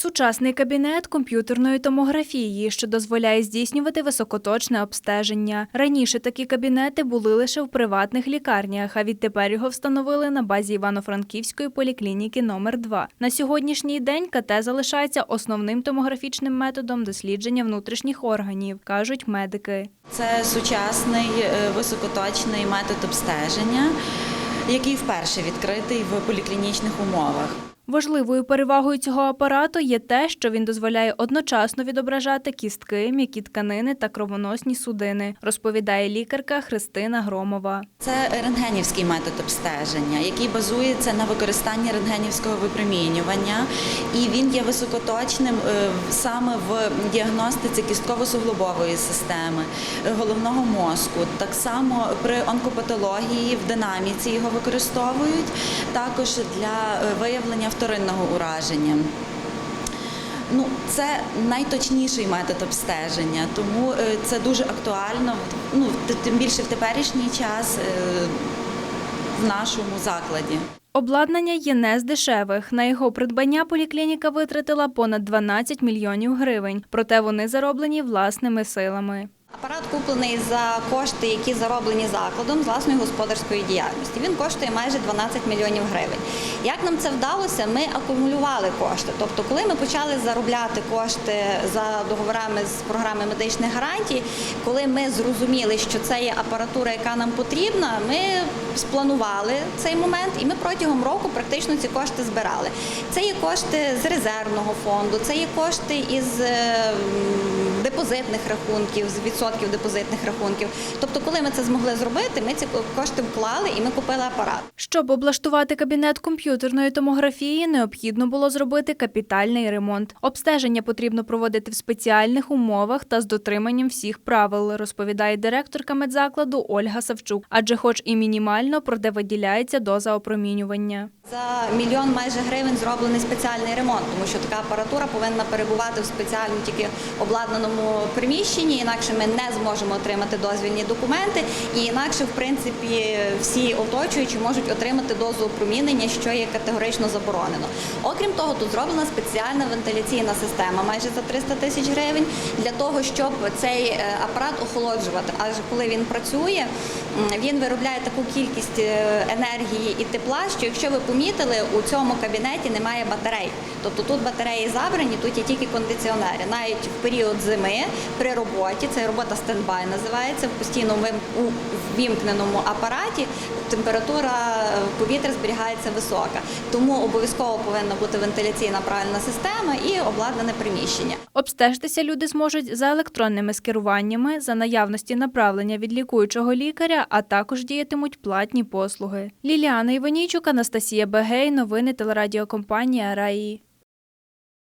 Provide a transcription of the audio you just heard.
Сучасний кабінет комп'ютерної томографії, що дозволяє здійснювати високоточне обстеження. Раніше такі кабінети були лише в приватних лікарнях, а відтепер його встановили на базі Івано-Франківської поліклініки номер 2 На сьогоднішній день КТ залишається основним томографічним методом дослідження внутрішніх органів, кажуть медики. Це сучасний е, високоточний метод обстеження, який вперше відкритий в поліклінічних умовах. Важливою перевагою цього апарату є те, що він дозволяє одночасно відображати кістки, м'які тканини та кровоносні судини, розповідає лікарка Христина Громова. Це рентгенівський метод обстеження, який базується на використанні рентгенівського випромінювання, і він є високоточним е, саме в діагностиці кістково-суглобової системи, е, головного мозку. Так само при онкопатології в динаміці його використовують, також для е, виявлення вторинного ураження. Ну, це найточніший метод обстеження, тому е, це дуже актуально. Ну тим більше в теперішній час е, в нашому закладі. Обладнання є не з дешевих. На його придбання поліклініка витратила понад 12 мільйонів гривень, проте вони зароблені власними силами. Апарат куплений за кошти, які зароблені закладом з власної господарської діяльності. Він коштує майже 12 мільйонів гривень. Як нам це вдалося? Ми акумулювали кошти. Тобто, коли ми почали заробляти кошти за договорами з програми медичних гарантій, коли ми зрозуміли, що це є апаратура, яка нам потрібна, ми спланували цей момент, і ми протягом року практично ці кошти збирали. Це є кошти з резервного фонду, це є кошти із е, депозитних рахунків, з відсотків депозитних рахунків. Тобто, коли ми це змогли зробити, ми ці кошти вклали і ми купили апарат. Щоб облаштувати кабінет комп'ютерної томографії, необхідно було зробити капітальний ремонт. Обстеження потрібно проводити в спеціальних умовах та з дотриманням всіх правил, розповідає директорка медзакладу Ольга Савчук. Адже, хоч і мінімально, проте виділяється доза опромінювання. За мільйон майже гривень зроблений спеціальний ремонт, тому що така апаратура повинна перебувати в спеціально тільки обладнаному приміщенні, інакше ми не зможемо отримати дозвільні документи, і інакше, в принципі, всі оточуючі можуть отримати дозу опромінення, що є категорично заборонено. Окрім того, тут зроблена спеціальна вентиляційна система, майже за 300 тисяч гривень, для того, щоб цей е, апарат охолоджувати. Адже коли він працює, він виробляє таку кількість е, енергії і тепла, що якщо ви помітили, у цьому кабінеті немає батарей. Тобто тут батареї забрані, тут є тільки кондиціонери. Навіть в період зими при роботі, це робота стендбай називається, в постійно у апараті температура е, повітря зберігається висока. Тому обов'язково повинна бути вентиляційна правильна система і обладнане приміщення. Обстежитися люди зможуть за електронними скеруваннями, за наявності направлення від лікуючого лікаря, а також діятимуть платні послуги. Ліліана Іванійчук, Анастасія Бегей, новини телерадіокомпанія Раї.